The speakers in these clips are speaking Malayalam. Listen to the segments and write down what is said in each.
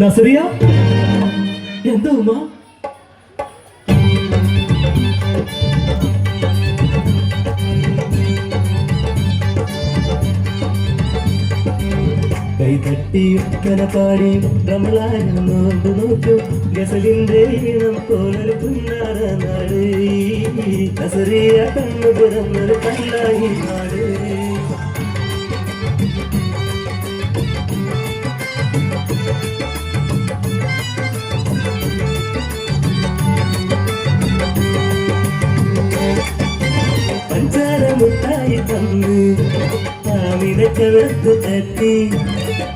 നസറിയ? എന്താ ഉമ്മ? കൈതട്ടി ഉത്തര പാടി റമലാനും നോമ്പ് നോക്കും ഗസലിന്റെ ഈണം പോലൊരു പുന്നാറ നാട്. കസറിയ കണ്ണു പിറന്നൊരു കണ്ണായി നാട്. ചേർത്ത് തട്ടി.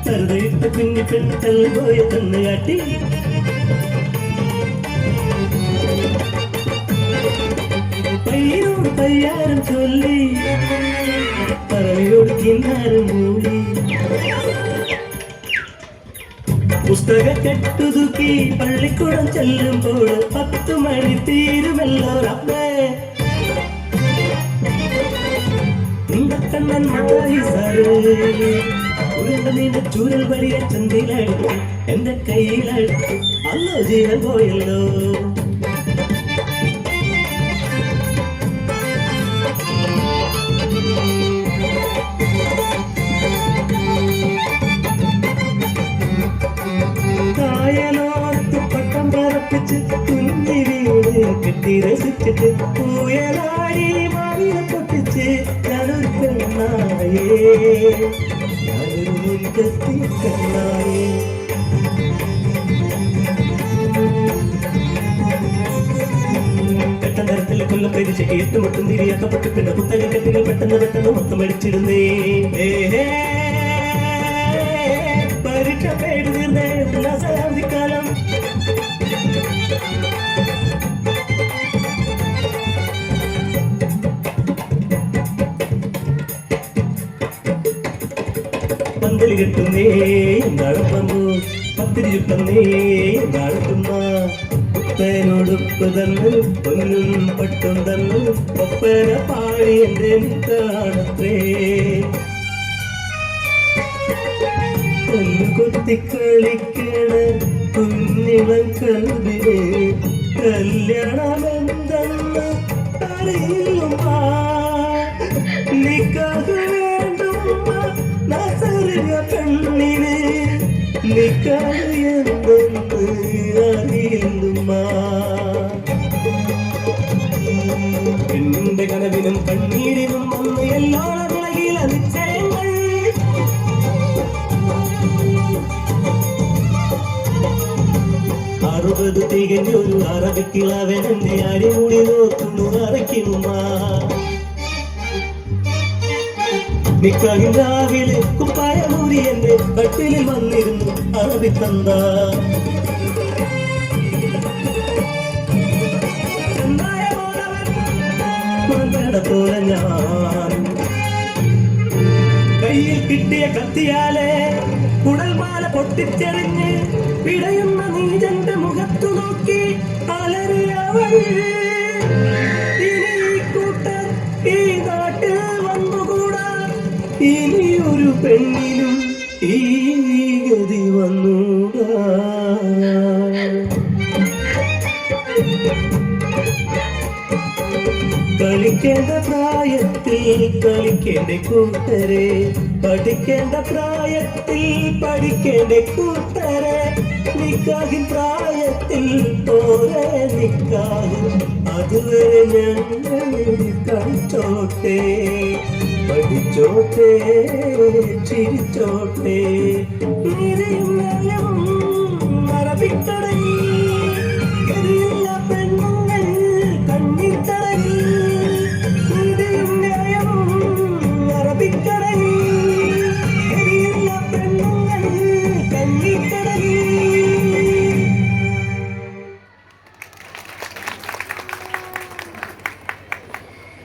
വെറുതെയിട്ട കുഞ്ഞു പെണ്ണുകൾ പോയി തന്ന് കാട്ടി. പയ്യോട് പയ്യാരം ചൊല്ലി. പറയോട് കിന്നാരം മൂടി. പുസ്തക കെട്ടുതുക്കി പള്ളിക്കൂടം ചെല്ലുമ്പോൾ പത്തു മണി തീരുമല്ലോ உடன் மாறி சாரு உருண்டு நீண்ட சூழல் வழிய சந்தையில் எந்த கையில் அல்லோ ஜீவன் கோயிலோ கட்டி ரசிச்சுட்டு புயலாடி மாறிய കെട്ടി രസിച്ചിട്ട് പൂയലാടി മാറിയ പൊട്ടിച്ച് ഞാനൊരു പെണ്ണായേ. ഞാനൊരു മുൻകത്തി കണ്ണായേ കെട്ടന്തരത്തിൽ കൊല്ലം ഏറ്റുമുട്ടും തിരിയാക്കപ്പെട്ട് പിന്നെ പുത്തക കെട്ടുകൾ പെട്ടെന്ന് പെട്ടെന്ന് മൊത്തം അടിച്ചിരുന്നേ പന്തൽ കിട്ടുന്നേ നടത്തുന്നു പത്തിരി കിട്ടുന്നേ നടത്തുന്ന ഉപ്പനോടുപ്പ് തന്നു പൊന്നും പട്ടും തന്ന് ഒപ്പന പാടി എന്റെ കാണത്രേ കൊത്തിക്കളിക്കണ കുഞ്ഞിളം കൽവിനെ കല്യാണമെന്തെന്ന് അറിയുമാ നിക്കാഹ്. നിക്കാഹ് എന്തെന്ന് അറിയുമ്മ പെണ്ണിന്റെ കനവിനും കണ്ണീരിനും വന്ന് എല്ലാ വിളകിൽ നിശ്ചയങ്ങൾ. അറുപത് തികഞ്ഞൊരു അറബിക്കിളവൻ എന്നെ അടിമുടി നോക്കുന്നു അറയ്ക്കുമ്മ നിക്കാഹിൻ രാവിലെ കുപ്പായമൂരി എന്റെ കട്ടിലിൽ വന്നിരുന്നു അറബി തന്ത. പോലെ ഞാൻ. കയ്യിൽ കിട്ടിയ കത്തിയാലെ കുടൽമാല പൊട്ടിച്ചെറിഞ്ഞ് പിടയുന്ന നീജന്റെ മുഖത്തു നോക്കി അലറിയവൾ പെണ്ണിനും ഈ ഗതി വന്നൂടാ. കളിക്കേണ്ട പ്രായത്തിൽ കളിക്കേണ്ട കൂട്ടരെ പഠിക്കേണ്ട പ്രായത്തിൽ പഠിക്കേണ്ട കൂട്ടരെ നിക്കാഹിൻ കാതിൽ തോരെ നിൽക്കാതെ അതുവരെ ഞങ്ങൾ കളിച്ചോട്ടെ. പഠിച്ചോട്ടെ ചിരിച്ചോട്ടെ. മറവിക്കടയിൽ